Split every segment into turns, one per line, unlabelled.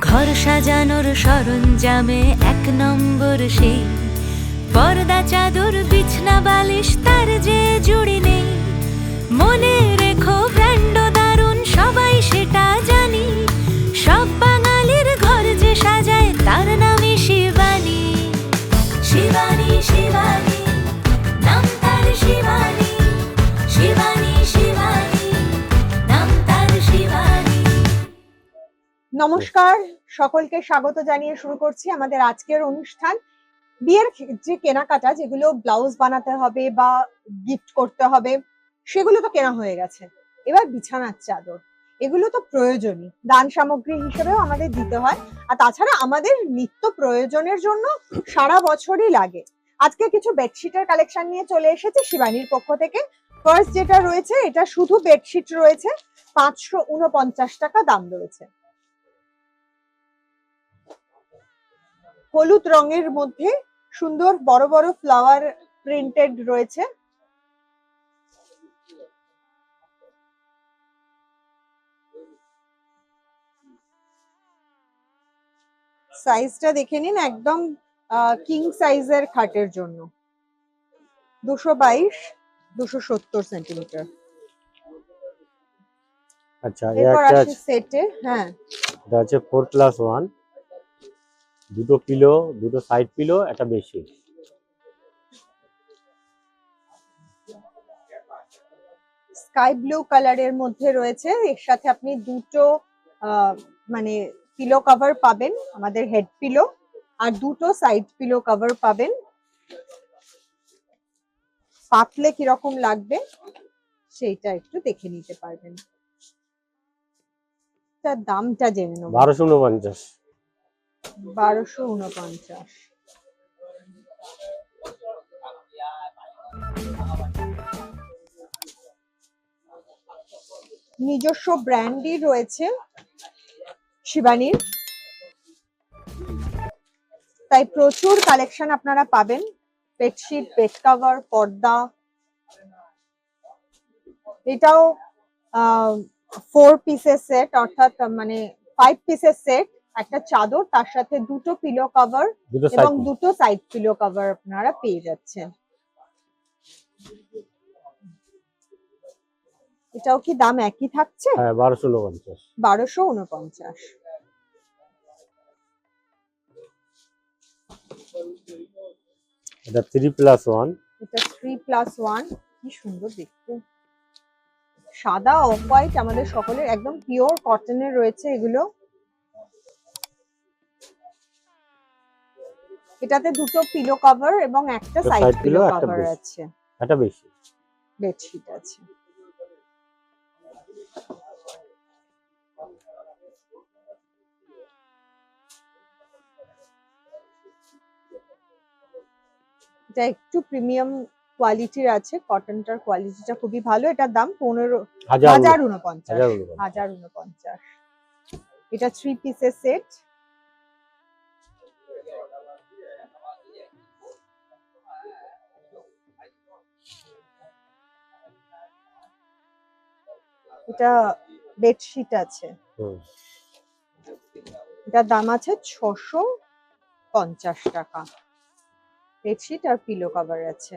ঘর সাজানোর সরঞ্জামে এক নম্বর সেই। পর্দা চাদর বিছনা বালিশ তার যে
নমস্কার, সকলকে স্বাগত জানিয়ে শুরু করছি আমাদের আজকের অনুষ্ঠান। বিয়ের যে কেনাকাটা, যেগুলো ব্লাউজ বানাতে হবে বা গিফট করতে হবে, সেগুলো তো কেনা হয়ে গেছে। এবার বিছানার চাদর, এগুলো তো প্রয়োজনই দান সামগ্রী হিসেবেও আমাদের দিতে হয়। আর তাছাড়া আমাদের নিত্য প্রয়োজনের জন্য সারা বছরই লাগে। আজকে কিছু বেডশিটের কালেকশন নিয়ে চলে এসেছে শিবানীর পক্ষ থেকে। ফার্স্ট যেটা রয়েছে, এটা শুধু বেডশিট রয়েছে। পাঁচশো উনপঞ্চাশ টাকা দাম রয়েছে। হলুদ রঙের মধ্যে সুন্দর বড় বড় ফ্লাওয়ার প্রিন্টেড রয়েছে। সাইজটা দেখে নিন একদম কিং সাইজের খাটের জন্য। দুশো বাইশ দুশো সত্তর সেন্টিমিটার
আচ্ছা
সেটে হ্যাঁ।
এটা হচ্ছে ফোর প্লাস ওয়ান দুটো পিলো দুটো সাইড পিলো একটা বেশি।
স্কাই ব্লু কালারের মধ্যে রয়েছে। এর সাথে আপনি দুটো মানে পিলো কভার পাবেন আমাদের হেড পিলো আর দুটো সাইড পিলো কভার পাবেন। পাতলে কীরকম লাগবে সেইটা একটু দেখে নিতে পারবেন। তার দামটা জেনে নেব।
বারোশো উনপঞ্চাশ।
বারোশো উনপঞ্চাশ নিজস্ব ব্র্যান্ডই রয়েছে শিবানীর। তাই প্রচুর কালেকশন আপনারা পাবেন। বেডশিট, বেড কভার, পর্দা। এটাও ফোর পিসের সেট অর্থাৎ মানে ফাইভ পিসের সেট একটা চাদর তার সাথে দুটো পিলো কভার এবং দুটো সাইড পিলো কভার আপনারা পেয়ে যাচ্ছেন। এটাও কি দাম একই থাকছে?
হ্যাঁ বারোশো উনপঞ্চাশ। এটা থ্রি প্লাস ওয়ান
এটা থ্রি প্লাস ওয়ান কি সুন্দর দেখতে। সাদা অফ হোয়াইট আমাদের সকলের একদম পিওর কটনের রয়েছে এগুলো। এটাতে দুটো পিলো কভার এবং একটা সাইড পিলো কভার আছে।
একটা বেশি
বেডশিট আছে। এটা একটু প্রিমিয়াম কোয়ালিটির আছে কটনটার কোয়ালিটিটা খুবই ভালো। এটার দাম পনেরো
হাজার
উনপঞ্চাশ।
হাজার উনপঞ্চাশ
এটা থ্রি পিসের সেট এটা বেডশিট আছে। এটার দাম আছে ছশো পঞ্চাশ টাকা। বেডশিট আর পিলো কভার আছে।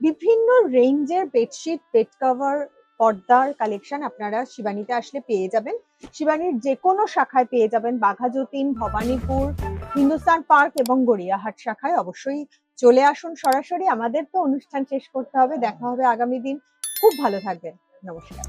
বিভিন্ন রেঞ্জের বেডশিট বেড কভার পর্দার কালেকশন আপনারা শিবানীতে আসলে পেয়ে যাবেন। শিবানীর যে কোনো শাখায় পেয়ে যাবেন। বাঘাযতীন ভবানীপুর হিন্দুস্তান পার্ক এবং গড়িয়াহাট শাখায় অবশ্যই চলে আসুন সরাসরি। আমাদের তো অনুষ্ঠান শেষ করতে হবে, দেখা হবে আগামী দিন। খুব ভালো থাকবেন। নমস্কার।